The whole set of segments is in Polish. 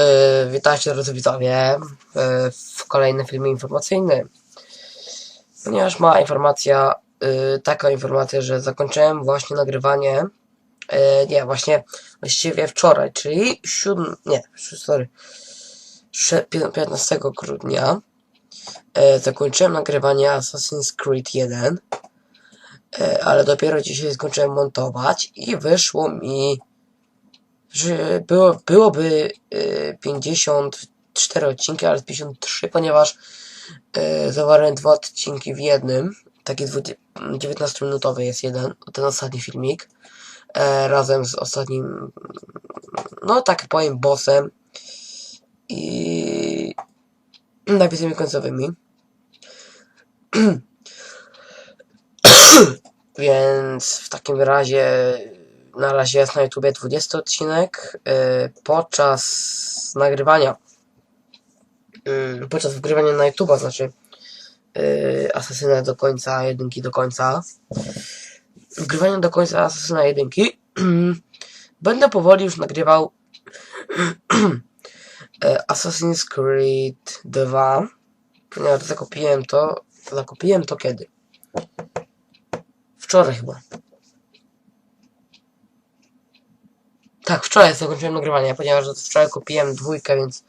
Yy, witajcie drodzy widzowie yy, w kolejnym filmie informacyjnym. Ponieważ ma informacja, yy, taka informacja, że zakończyłem właśnie nagrywanie, nie, właśnie właściwie wczoraj, czyli 7, nie, sorry, sze- 15 grudnia zakończyłem nagrywanie Assassin's Creed 1, yy, ale dopiero dzisiaj skończyłem montować i wyszło mi że było, byłoby y, 54 odcinki, ale 53, ponieważ y, zawarłem dwa odcinki w jednym. Taki 19-minutowy jest jeden, ten ostatni filmik. E, razem z ostatnim, no tak powiem, bossem i napisami końcowymi. Więc w takim razie na razie jest na YouTubie 20 odcinek. Yy, podczas nagrywania, yy, podczas wgrywania na YouTuba, znaczy yy, Asasyna do końca, jedynki do końca, wgrywania do końca Asasyna jedynki, będę powoli już nagrywał Assassin's Creed 2, ponieważ zakupiłem to, zakupiłem to kiedy? Wczoraj chyba. Tak, wczoraj zakończyłem nagrywanie, ponieważ wczoraj kupiłem dwójkę, więc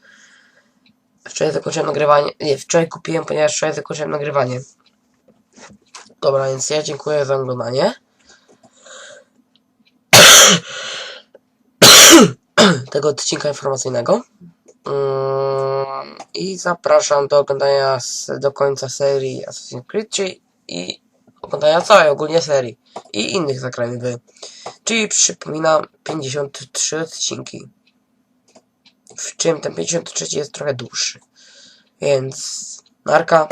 wczoraj zakończyłem nagrywanie. Nie, wczoraj kupiłem, ponieważ wczoraj zakończyłem nagrywanie. Dobra, więc ja dziękuję za oglądanie. tego odcinka informacyjnego. Mm, I zapraszam do oglądania do końca serii Assassin's Creed, i oglądania całej ogólnie serii i innych zagrań. Czyli przypominam 53 odcinki. W czym ten 53 jest trochę dłuższy. Więc narka.